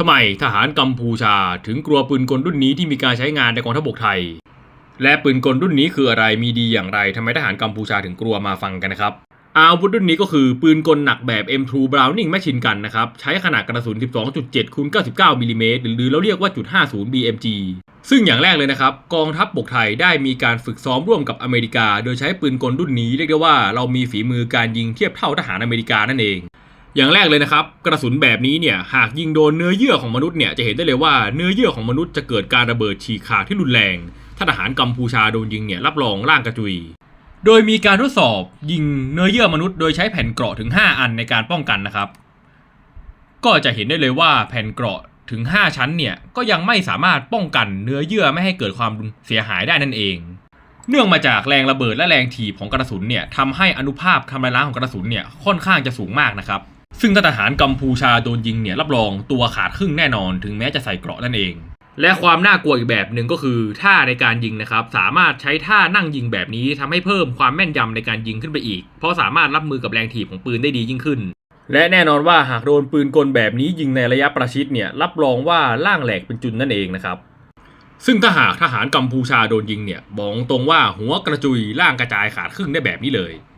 ทำไมทหารกัมพูชาถึงกลัวปืนกลรุ่นนี้ที่มีการใช้งานในกองทัพบกไทย และปืนกลรุ่นนี้คืออะไรมีดีอย่างไรทำไมทหารกัมพูชาถึงกลัวมาฟังกันนะครับอาวุธรุ่นนี้ก็คือปืนกลหนักแบบ M2 Browning Machine Gun นะครับ ใช้ขนาดกระสุน 12.7คูณ99มิลลิเมตรหรือเราเรียกว่าจุด50 BMG ซึ่งอย่างแรกเลยนะครับ กองทัพบบกไทยได้มีการฝึกซ้อมร่วมกับอเมริกา โดยใช้ปืนกลรุ่นนี้เรียกได้ว่าเรามีฝีมือการยิงเทียบเท่าทหารอเมริกานั่นเอง อย่างแรกเลยนะครับ กระสุนแบบนี้เนี่ยหากยิงโดนเนื้อเยื่อของมนุษย์เนี่ยจะเห็นได้เลยว่าเนื้อเยื่อของมนุษย์จะเกิดการระเบิดฉีกขาดที่รุนแรง ถ้าทหารกัมพูชาโดนยิงเนี่ยรับรองร่างกระจุย โดยมีการทดสอบยิงเนื้อเยื่อมนุษย์โดยใช้แผ่นเกราะถึง 5 อันในการป้องกันนะครับ ก็จะเห็นได้เลยว่าแผ่นเกราะถึง 5 ชั้นเนี่ยก็ยังไม่สามารถป้องกันเนื้อเยื่อไม่ให้เกิดความเสียหายได้นั่นเอง เนื่องมาจากแรงระเบิดและแรงถีบของกระสุนเนี่ยทำให้อนุภาพทำลายล้างของกระสุนเนี่ยค่อนข้างจะสูงมากนะครับ ซึ่งถ้าทหารกัมพูชาโดนยิงเนี่ยรับรองตัวขาดครึ่งแน่นอนถึงแม้จะใส่เกราะนั่นเอง และความน่ากลัวอีกแบบหนึ่งก็คือท่าในการยิงนะครับสามารถใช้ท่านั่งยิงแบบนี้ทำให้เพิ่มความแม่นยำในการยิงขึ้นไปอีก เพราะสามารถรับมือกับแรงถีบของปืนได้ดียิ่งขึ้น และแน่นอนว่าหากโดนปืนกลแบบนี้ยิงในระยะประชิดเนี่ยรับรองว่าล่างแหลกเป็นจุนนั่นเองนะครับซึ่งถ้าหากทหารกัมพูชาโดนยิงเนี่ยบอกตรงว่าหัวกระจุยล่างกระจายขาดครึ่งได้แบบนี้เลย